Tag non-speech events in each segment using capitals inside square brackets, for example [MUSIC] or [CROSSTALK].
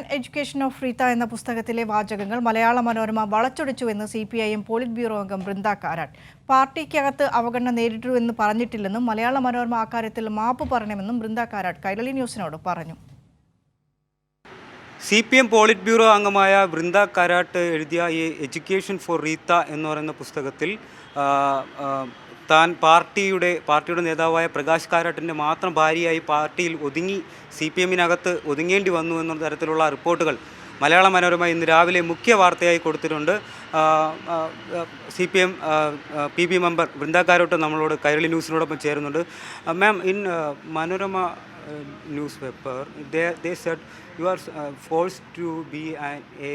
An education of Reetha എന്ന പുസ്തകത്തിലെ വാചകങ്ങൾ Malayala Manorama വളച്ചൊടിച്ചുവെന്ന് C P I M polit bureau അംഗം ബൃന്ദ കാരാട്ട് പാർട്ടിക്കകത്ത് അവഗണന നേരിട്ടുവെന്ന് പറഞ്ഞിട്ടില്ലെന്നും മലയാള മനോരമ അക്കാര്യത്തിൽ മാപ്പ് പറയണമെന്നും ബൃന്ദ കാരാട്ട് കൈരളി ന്യൂസിനോട് പറഞ്ഞു. C P M polit bureau അംഗമായ വൃന്ദ കാരാട്ട് എഴുതിയ ഈ എഡ്യൂക്കേഷൻ ഫോർ റീത്ത എന്ന് പറയുന്ന പുസ്തകത്തിൽ താൻ പാർട്ടിയുടെ പാർട്ടിയുടെ നേതാവായ പ്രകാശ് കാരാട്ടിന്റെ മാത്രം ഭാര്യയായി പാർട്ടിയിൽ ഒതുങ്ങി സി പി എമ്മിനകത്ത് ഒതുങ്ങേണ്ടി വന്നു എന്ന തരത്തിലുള്ള റിപ്പോർട്ടുകൾ മലയാള മനോരമ ഇന്ന് രാവിലെ മുഖ്യ വാർത്തയായി കൊടുത്തിട്ടുണ്ട് C P M P B member Vrinda Karat നമ്മളോട് കൈരളി ന്യൂസിനോടൊപ്പം ചേരുന്നുണ്ട് ma'am in Manorama newspaper they said you are forced to be a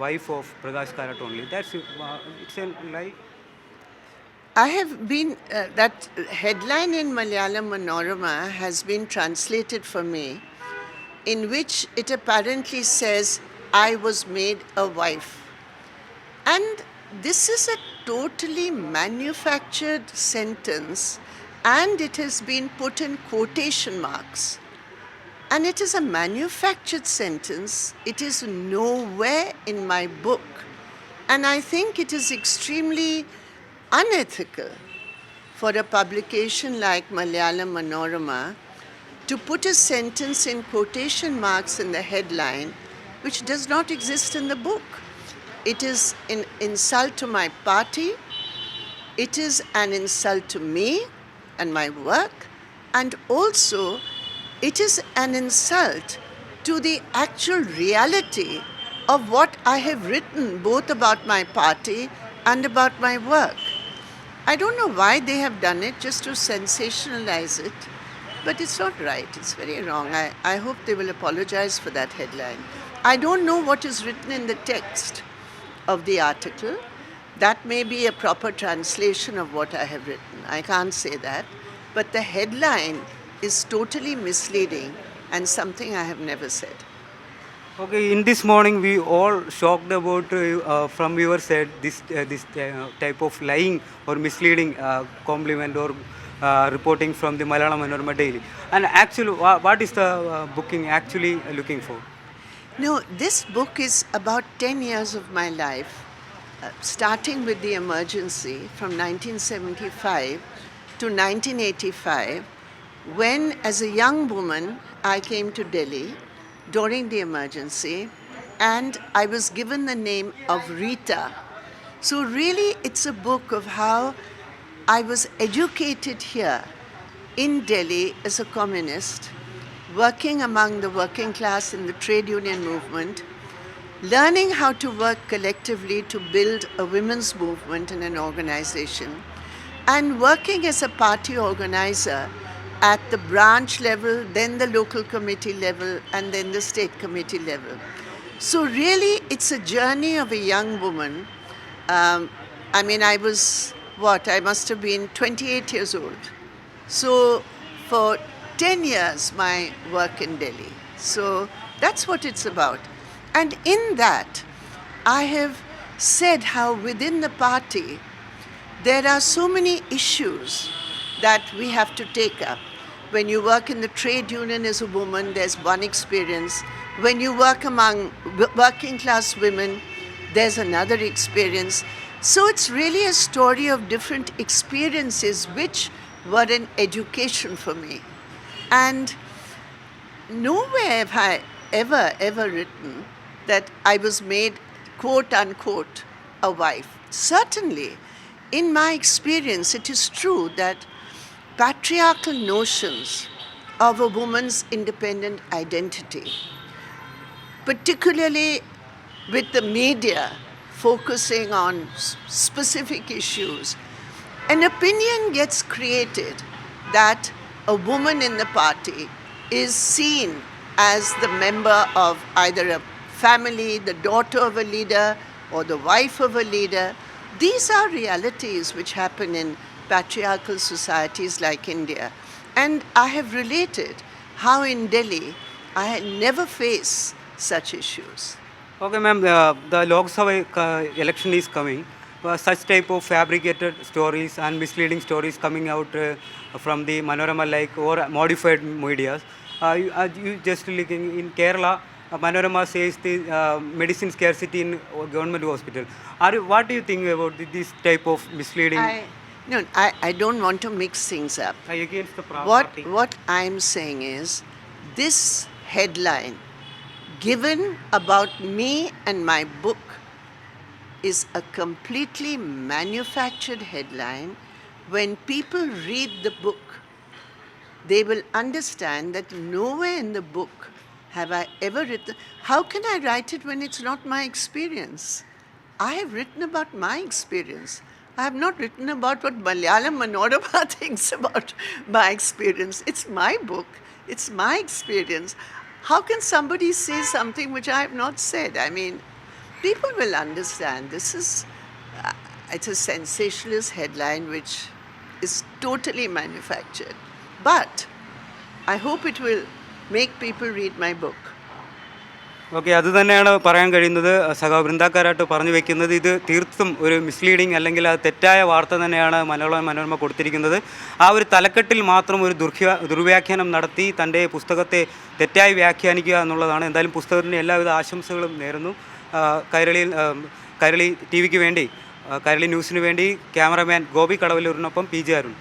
wife of Prakash Karat only that's it's in only. I have been, uh, that headline in Malayalam Manorama has been translated for me, in which it apparently says, I was made a wife. And this is a totally manufactured sentence, and it has been put in quotation marks. And it is a manufactured sentence, it is nowhere in my book. And I think it is extremely unethical for a publication like Malayalam Manorama to put a sentence in quotation marks in the headline which does not exist in the book. It is an insult to my party, it is an insult to me and my work, and also it is an insult to the actual reality of what I have written both about my party and about my work. I don't know why they have done it just to sensationalize it, but it's not right. It's very wrong. I, I hope they will apologize for that headline. I don't know what is written in the text of the article. That may be a proper translation of what I have written. I can't say that. But the headline is totally misleading and something I have never said. Okay, in this morning we all shocked about uh, from your side this uh, this uh, type of lying or misleading uh, compliment or uh, reporting from the Malayalam Manorama Daily. And actually, what is the uh, booking actually looking for? No, this book is about 10 years of my life, uh, starting with the emergency from 1975 to 1985, when, as a young woman, I came to Delhi during the emergency and I was given the name of Rita. So, really, it's a book of how I was educated here in Delhi as a communist, working among the working class in the trade union movement, learning how to work collectively to build a women's movement and an organization, and working as a party organizer at the branch level, then the local committee level, and then the state committee level. So, really, it's a journey of a young woman. Um, I mean, I was what? I must have been 28 years old. So, for 10 years, my work in Delhi. So, that's what it's about. And in that, I have said how within the party, there are so many issues that we have to take up. When you work in the trade union as a woman, there's one experience. When you work among working class women, there's another experience. So it's really a story of different experiences which were an education for me. And nowhere have I ever, ever written that I was made, quote unquote, a wife. Certainly, in my experience, it is true that patriarchal notions of a woman's independent identity, particularly with the media focusing on specific issues, an opinion gets created that a woman in the party is seen as the member of either a family, the daughter of a leader, or the wife of a leader. These are realities which happen in patriarchal societies like India. And I have related how in Delhi I had never faced such issues. Okay, ma'am, uh, the Lok Sabha uh, election is coming. Uh, such type of fabricated stories and misleading stories coming out uh, from the Manorama like or modified media. Uh, you, uh, you just looking in Kerala, Manorama says the uh, medicine scarcity in government hospital. Are you, what do you think about thi- this type of misleading? I, no, I, I don't want to mix things up. uh, against the What, what I'm saying is, this headline given about me and my book is a completely manufactured headline. When people read the book, they will understand that nowhere in the book have I ever written. How can I write it when it's not my experience? I have written about my experience. I have not written about what Malayalam Manorama [LAUGHS] thinks about my experience. It's my book, it's my experience. How can somebody say something which I have not said? I mean, people will understand. This is, uh, it's a sensationalist headline which is totally manufactured. But I hope it will make people read my book. Okay അത് തന്നെയാണ് പറയാൻ കഴിയുന്നത്. സഖാ വൃന്ദാക്കാരായിട്ട് പറഞ്ഞു വെക്കുന്നത്. ഇത് തീർത്തും ഒരു misleading അല്ലെങ്കിൽ അത് തെറ്റായ വാർത്ത തന്നെയാണ് മനോരമ മനോരമ കൊടുത്തിരിക്കുന്നത്. ആ ഒരു തലക്കെട്ടിൽ മാത്രം ഒരു ദുർവ്യ ദുർവ്യാഖ്യാനം നടത്തി തന്റെ പുസ്തകത്തെ തെറ്റായി വ്യാഖ്യാനിക്കുക എന്നുള്ളതാണ്. എന്തായാലും പുസ്തകത്തിന് എല്ലാവിധ ആശംസകളും നേരുന്നു. കൈരളിയിൽ കൈരളി ടി വിക്ക് വേണ്ടി കൈരളി ന്യൂസിന് വേണ്ടി ക്യാമറമാൻ ഗോപി കടവല്ലൂരിനൊപ്പം പി ജെ അരുൺ.